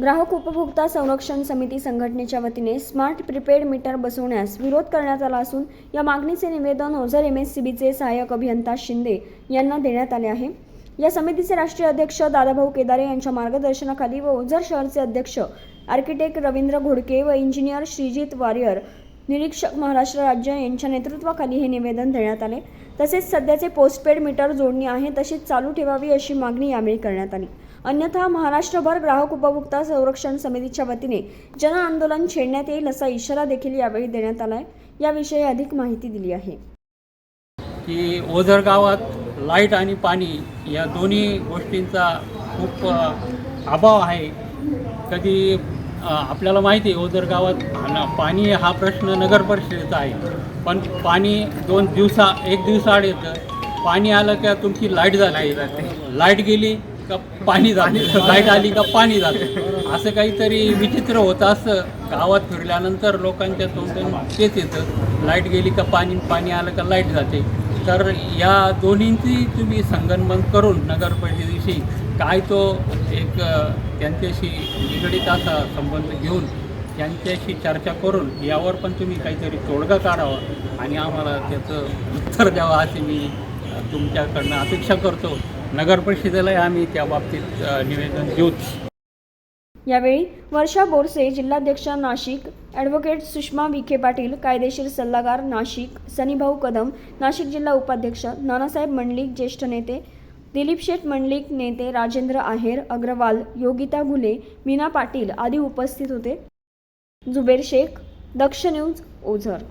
ग्राहक उपभोक्ता संरक्षण समिती संघटनेच्या वतीने स्मार्ट प्रीपेड मीटर बसवण्यास विरोध करण्यात आला असून या मागणीचे निवेदन ओझर एम एस सी बीचे सहाय्यक अभियंता शिंदे यांना देण्यात आले आहे. या समितीचे राष्ट्रीय अध्यक्ष दादाभाऊ केदारे यांच्या मार्गदर्शनाखाली व ओझर शहरचे अध्यक्ष आर्किटेक्ट रवींद्र घोडके व इंजिनियर श्रीजित वारियर निरीक्षक महाराष्ट्र राज्य यांच्या नेतृत्वाखाली हे निवेदन देण्यात आले. तसेच सध्याचे पोस्टपेड मीटर जोडणी आहे तशीच चालू ठेवावी अशी मागणी यावेळी करण्यात आली. अन्यथा महाराष्ट्रभर ग्राहक उपभोक्ता संरक्षण समितीच्या वतीने जन आंदोलन छेडण्यात येईल असा इशारा देखील यावेळी देण्यात आलाय. याविषयी अधिक माहिती दिली आहे. की ओझर गावात लाइट आणि पाणी या दोन्ही गोष्टींचा खूप अभाव आहे. कधी आपल्याला माहिती आहे ओझर गावात पाणी हा प्रश्न नगर परिषदेचा आहे. पण पाणी दोन दिवसा एक दिवसाआड येतं. पाणी आलं का तुमची लाइट झाली लाइट गेली का पाणी झालं लाइट आली का पाणी झालं असं काहीतरी विचित्र होतं. असं गावात फिरल्यानंतर लोकांच्या तोंडून तेच येतं. लाइट गेली का पाणी पाणी आलं का लाइट जाते. तर या दोन्हींची तुम्ही संगनमन करून नगर परिषदेशी काय तो एक त्यांच्याशी निगडीत असा संबंध घेऊन त्यांच्याशी चर्चा करून यावर पण तुम्ही काहीतरी तोडगा काढावा आणि आम्हाला त्याचं उत्तर द्यावं असे मी तुमच्याकडनं अपेक्षा करतो. नगर परिषदेलाही आम्ही त्या बाबतीत निवेदन देऊच. यावेळी वर्षा बोरसे जिल्हाध्यक्ष नाशिक ॲडव्होकेट सुषमा विखे पाटील कायदेशीर सल्लागार नाशिक सनीभाऊ कदम नाशिक जिल्हा उपाध्यक्ष नानासाहेब मंडलिक ज्येष्ठ नेते दिलीप शेठ मंडलिक नेते राजेंद्र आहेर अग्रवाल योगिता घुले मीना पाटील आदी उपस्थित होते. जुबेर शेख दक्ष न्यूज ओझर.